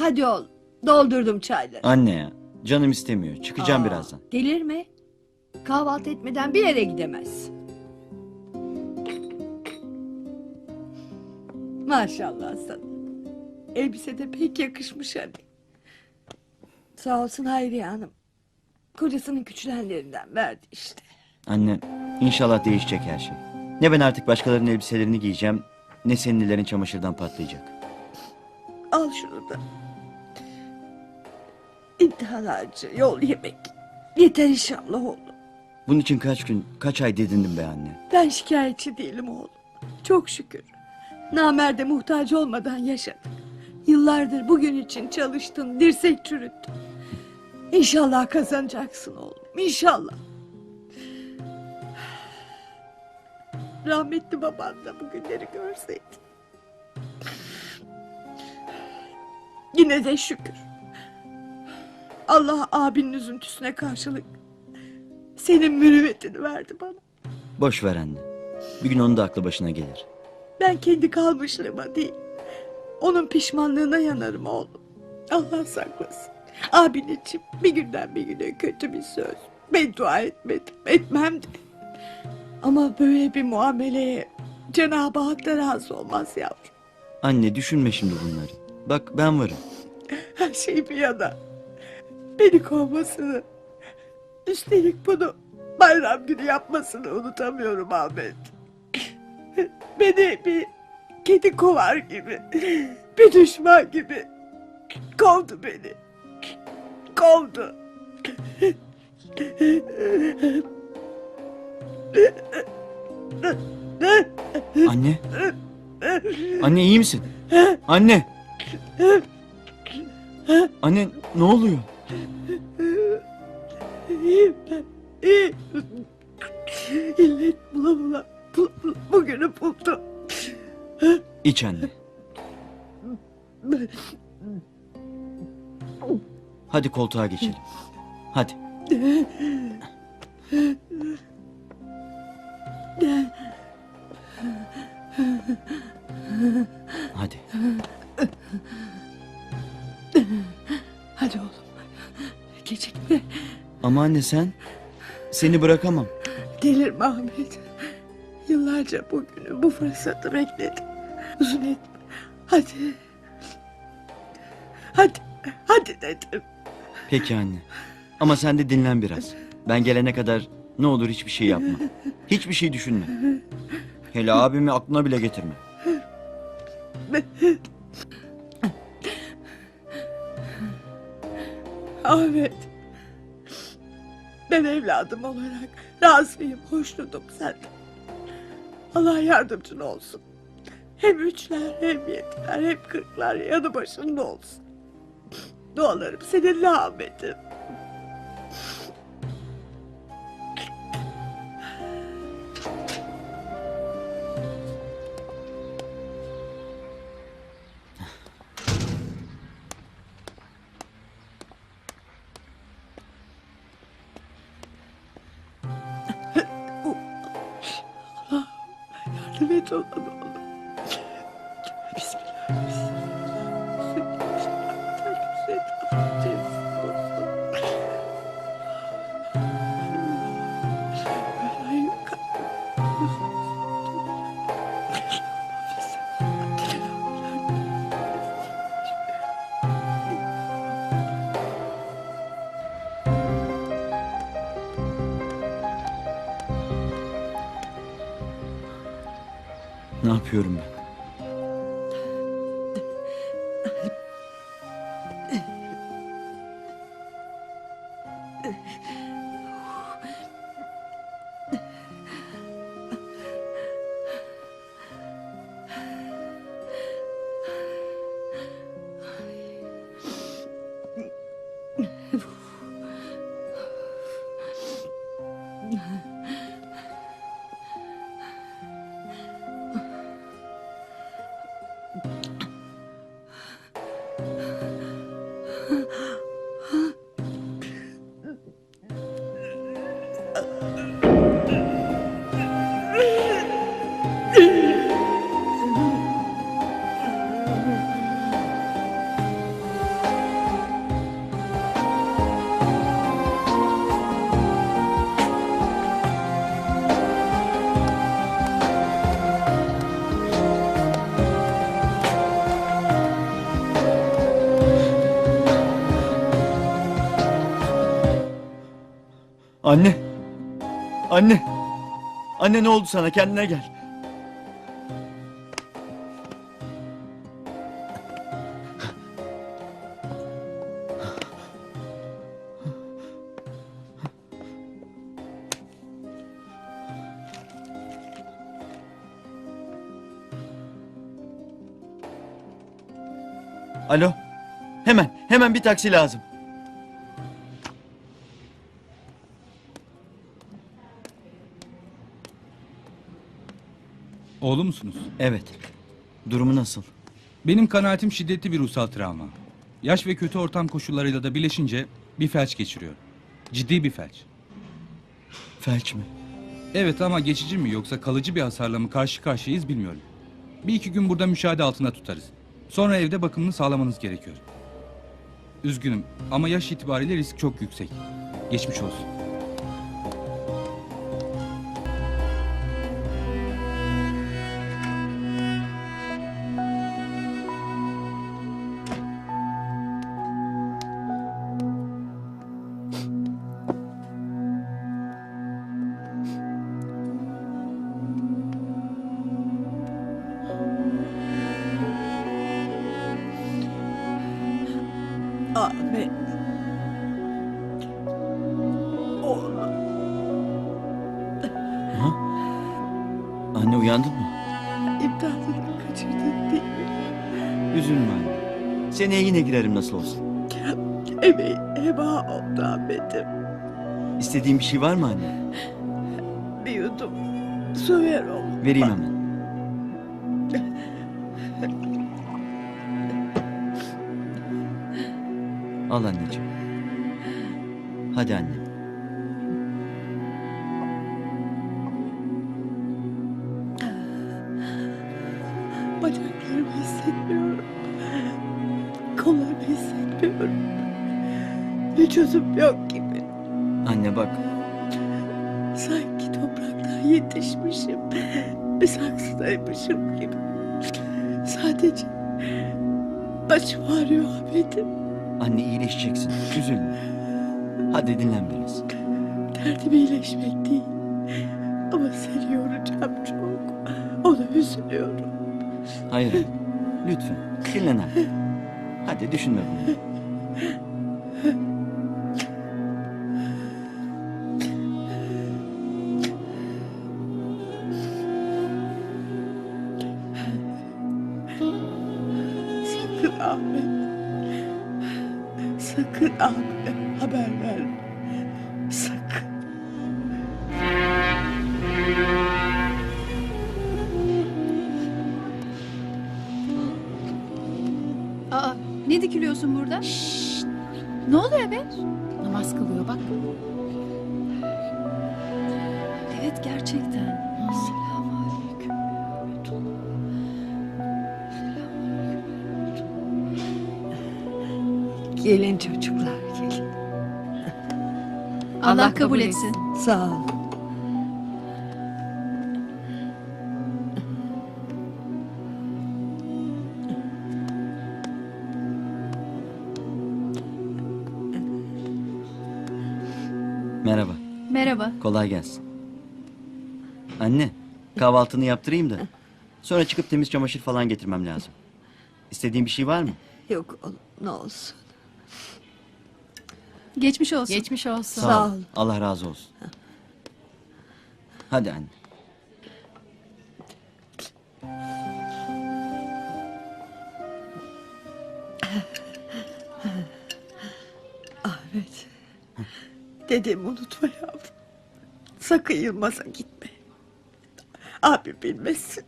Hadi oğlum. Doldurdum çayları. Anne ya canım istemiyor. Çıkacağım Aa, birazdan. Delirme. Kahvaltı etmeden bir yere gidemez. Maşallah sana. Elbise de pek yakışmış hani. Sağ olsun Hayriye Hanım. Kocasının küçülenlerinden verdi işte. Anne inşallah değişecek her şey. Ne ben artık başkalarının elbiselerini giyeceğim ne senin ellerin çamaşırdan patlayacak. Al şunu da. İmtihan harcı, yol yemek. Yeter inşallah oğlum. Bunun için kaç gün kaç ay didindim be anne. Ben şikayetçi değilim oğlum. Çok şükür. Namerde muhtaç olmadan yaşadık. Yıllardır bugün için çalıştın, dirsek çürüttün. İnşallah kazanacaksın oğlum, inşallah. Rahmetli baban da bugünleri görseydi. Yine de şükür. Allah abinin üzüntüsüne karşılık senin mürüvvetini verdi bana. Boş ver anne. Bir gün onun da aklı başına gelir. Ben kendi kalmışlığıma değil. Onun pişmanlığına yanarım oğlum. Allah saklasın. Abin için bir günden bir güne kötü bir söz. Beddua etmedim, etmem de. Ama böyle bir muameleye Cenab-ı Hak da razı olmaz yavrum. Anne düşünme şimdi bunları. Bak ben varım. Her şey bir yana. Beni kovmasını, üstelik bunu bayram günü yapmasını unutamıyorum Ahmet. Beni bir kedi kovar gibi, bir düşman gibi kovdu beni. Kovdu. Anne. Anne iyi misin? Anne. Anne ne oluyor? Ben. İllet bula bula, bula bula bugünü buldu. İç anne. Hadi koltuğa geçelim. Hadi. Hadi Gecikme. Ama anne sen seni bırakamam. Delirme Ahmet. Yıllarca bugünü, bu fırsatı bekledim. Uzun etme. Hadi. Hadi. Hadi dedim. Peki anne. Ama sen de dinlen biraz. Ben gelene kadar ne olur hiçbir şey yapma. Hiçbir şey düşünme. Hele abimi aklına bile getirme. Ahmet. Ben evladım olarak razıyım, hoşnutum senden. Allah yardımcın olsun. Hem üçler, hem yediler, hem kırklar yanı başında olsun. Dualarım seninle Ahmet'im. Yardım yapıyorum ben? Mm-hmm. Anne. Anne. Anne ne oldu sana? Kendine gel. Alo. Hemen, hemen bir taksi lazım. Oğlu musunuz? Evet. Durumu nasıl? Benim kanaatim şiddetli bir ruhsal travma. Yaş ve kötü ortam koşullarıyla da birleşince bir felç geçiriyor. Ciddi bir felç. Felç mi? Evet ama geçici mi yoksa kalıcı bir hasarla mı karşı karşıyayız bilmiyorum. Bir iki gün burada müşahede altında tutarız. Sonra evde bakımını sağlamanız gerekiyor. Üzgünüm ama yaş itibariyle risk çok yüksek. Geçmiş olsun. Anne uyandın mı? İmtihanını kaçırdın değil mi? Üzülme anne. Seneye yine girerim nasıl olsun. Emeği heba oldu Ahmet'im. İstediğin bir şey var mı anne? Bir yudum su ver oğlum. Vereyim hemen. Al anneciğim. Hadi anne. Hissetmiyorum. Kollarımı hissetmiyorum. Vücudum yok gibi. Anne bak. Sanki topraktan yetişmişim. Bir saksıdaymışım gibi. Sadece başım ağrıyor Ahmet'im. Anne iyileşeceksin. Üzülme. Hadi dinlen biraz. Derdim iyileşmek değil. Ama seni yoracağım çok. Ona üzülüyorum. Hayır. Lütfen. Dinlen anne. Hadi düşünme bunu. Sakın Ahmet. Sakın Ahmet haber verme. Ne dikiliyorsun burada? Ne oluyor be? Namaz kılıyor bak. Evet gerçekten. Selamünaleyküm. Gelin çocuklar gelin. Allah, kabul etsin. Sağ ol. Kolay gelsin. Anne, kahvaltını yaptırayım da. Sonra çıkıp temiz çamaşır falan getirmem lazım. İstediğin bir şey var mı? Yok oğlum ne olsun. Geçmiş olsun. Geçmiş olsun. Sağ ol. Allah razı olsun. Hadi anne. Ahmet. Dediğimi unutma yavrum. Sakın Yılmaz'a gitme. Abi bilmesin.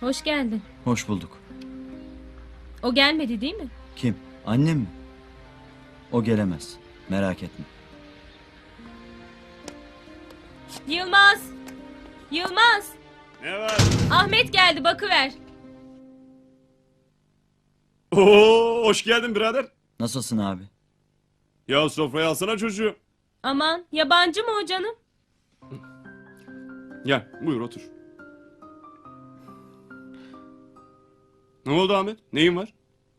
Hoş geldin. Hoş bulduk. O gelmedi değil mi? Kim? Annem mi? O gelemez. Merak etme. Yılmaz! Yılmaz! Ne var? Ahmet geldi bakıver. Oo, hoş geldin birader. Nasılsın abi? Ya sofraya alsana çocuğu. Aman yabancı mı o canım? Gel buyur otur. Ne oldu Ahmet? Neyin var?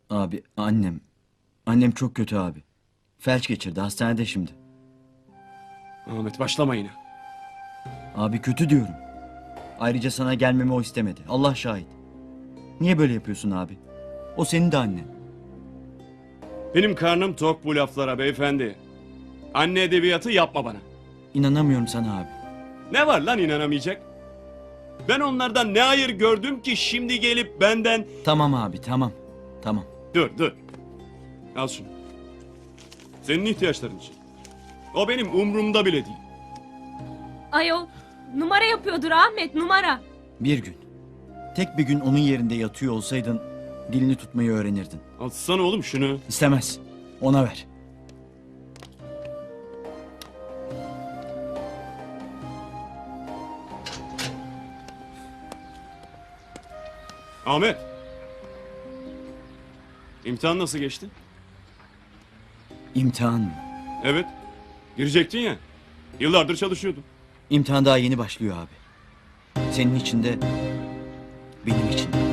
Abi annem. Annem çok kötü abi. Felç geçirdi hastanede şimdi. Ahmet başlama yine. Abi kötü diyorum. Ayrıca sana gelmemi o istemedi. Allah şahit. Niye böyle yapıyorsun abi? O senin de annen. Benim karnım tok bu laflara beyefendi. Anne edebiyatı yapma bana. İnanamıyorum sana abi. Ne var lan inanamayacak? Ben onlardan ne hayır gördüm ki şimdi gelip benden... Tamam abi tamam. Tamam. Dur dur. Al şunu. Senin ihtiyaçların için. O benim umrumda bile değil. Ayol numara yapıyordur Ahmet numara. Bir gün. Tek bir gün onun yerinde yatıyor olsaydın dilini tutmayı öğrenirdin. Alsana oğlum şunu. İstemez. Ona ver. Ahmet. İmtihan nasıl geçti? İmtihan mı? Evet. Girecektin ya. Yıllardır çalışıyordum. İmtihan daha yeni başlıyor abi. Senin için de benim için de.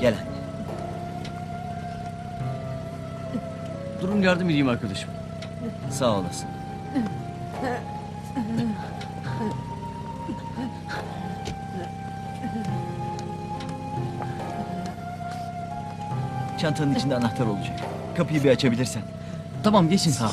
Gel anne. Durun yardım edeyim arkadaşım. Sağ olasın. Çantanın içinde anahtar olacak. Kapıyı bir açabilirsen. Tamam geçin. Sağ ol.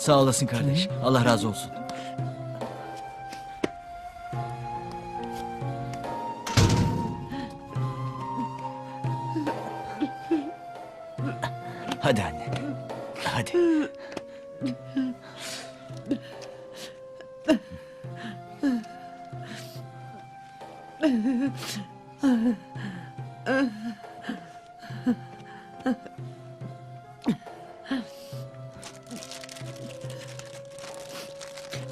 Sağ olasın kardeş. Allah razı olsun.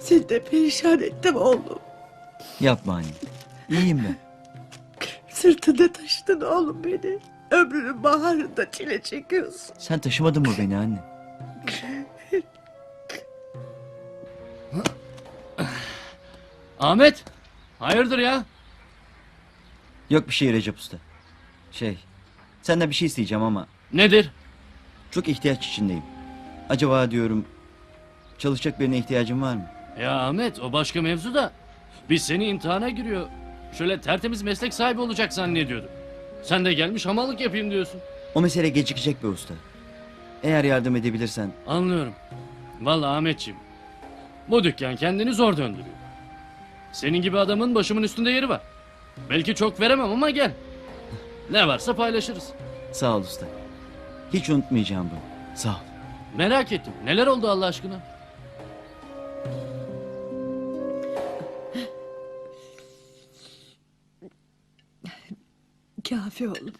Seni de perişan ettim oğlum. Yapma anne. İyiyim ben. Sırtında taşıdın oğlum beni. Ömrünün baharında çile çekiyorsun. Sen taşımadın mı beni anne? Ahmet! Hayırdır ya? Yok bir şey Recep Usta. Şey, senden bir şey isteyeceğim ama Nedir? çok ihtiyaç içindeyim. Acaba diyorum çalışacak birine ihtiyacın var mı? Ya Ahmet o başka mevzu da. Biz seni imtihana giriyor. Şöyle tertemiz meslek sahibi olacak zannediyorduk. Sen de gelmiş hamallık yapayım diyorsun. O mesele gecikecek be usta. Eğer yardım edebilirsen Anlıyorum. Vallahi Ahmetciğim. Bu dükkan kendini zor döndürüyor. Senin gibi adamın başımın üstünde yeri var. Belki çok veremem ama gel. Ne varsa paylaşırız. sağ ol usta. Hiç unutmayacağım bunu. Sağ ol. Merak ettim. Neler oldu Allah aşkına? Kafi oğlum.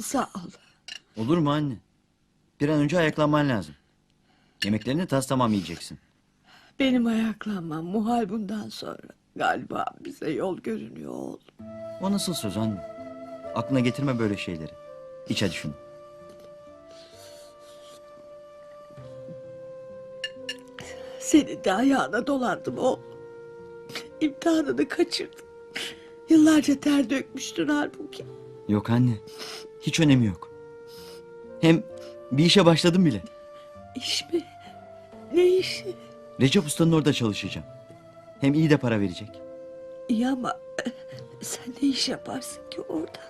Sağ ol. Olur mu anne? Bir an önce ayaklanman lazım. Yemeklerini tas tamam yiyeceksin. Benim ayaklanmam muhal bundan sonra. Galiba bize yol görünüyor oğlum. O nasıl söz anne? Aklına getirme böyle şeyleri. İç hadi şunu. Senin de ayağına dolandım oğlum. İmtihanını kaçırdın. Yıllarca ter dökmüştün halbuki. Yok anne. Hiç önemi yok. Hem bir işe başladım bile. İş mi? Ne işi? Recep Usta'nın orada çalışacağım. Hem iyi de para verecek. İyi ama eh, sen ne iş yaparsın ki orada?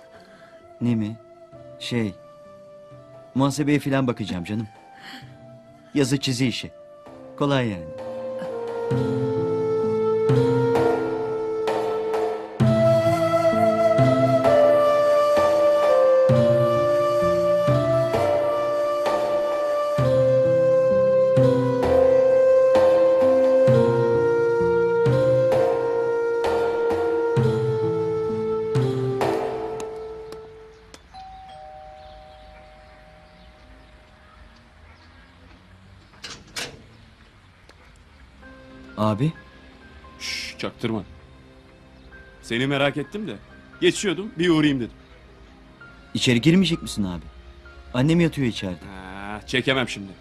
Ne mi? Şey... Muhasebeye falan bakacağım canım. Yazı çizi işi. Kolay yani. Abi Şşş çaktırma. Seni merak ettim de. Geçiyordum bir uğrayayım dedim. içeri girmeyecek misin abi? Annem yatıyor içeride. Ha, çekemem şimdi.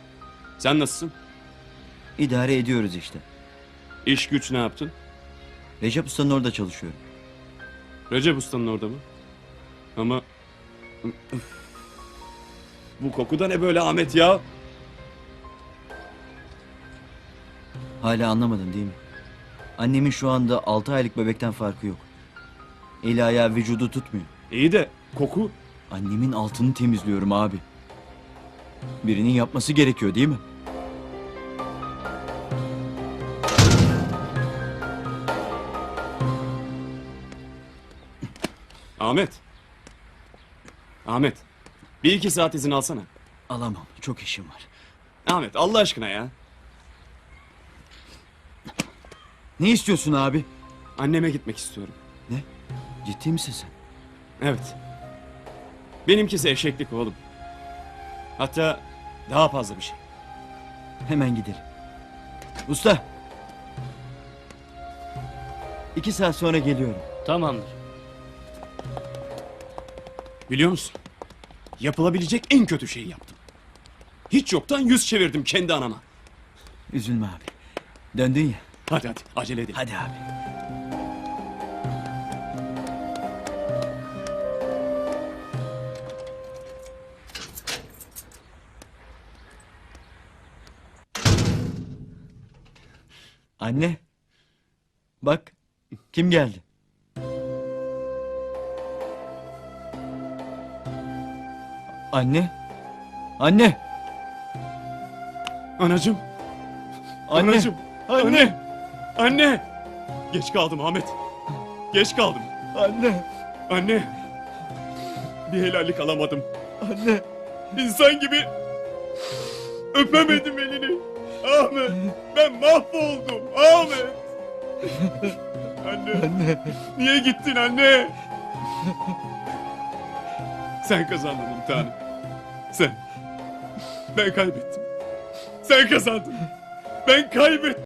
Sen nasılsın? İdare ediyoruz işte. İş güç ne yaptın? Recep Usta'nın orada çalışıyorum. Recep Usta'nın orada mı? Ama... Üf. Bu koku da ne böyle Ahmet ya? Hala anlamadın değil mi? Annemin şu anda 6 aylık bebekten farkı yok. Eli ayağı vücudu tutmuyor. İyi de koku... Annemin altını temizliyorum abi. Birinin yapması gerekiyor değil mi? Ahmet. Ahmet. Bir iki saat izin alsana. Alamam. Çok işim var. Ahmet Allah aşkına ya. Ne istiyorsun abi? Anneme gitmek istiyorum. Ciddi misin sen? Evet. Benimkisi eşeklik oğlum. Hatta daha fazla bir şey. Hemen gidelim. Usta. İki saat sonra geliyorum. Tamamdır. Biliyor musun? Yapılabilecek en kötü şeyi yaptım. Hiç yoktan yüz çevirdim kendi anama. Üzülme abi. Döndün ya. Hadi hadi acele edelim. Hadi abi. Anne. Bak. Kim geldi? Anne. Anne. Anacım. Anne. Anacım. Anne. Anne. Geç kaldım Ahmet. Geç kaldım. Anne. Anne. Bir helallik alamadım. Anne. İnsan gibi öpemedim elini. Ahmet. Ben mahvoldum. Ahmet. Anne. Anne. Niye gittin anne? Sen kazandın imtihanı. Sen. Ben kaybettim. Sen kazandın. Ben kaybettim.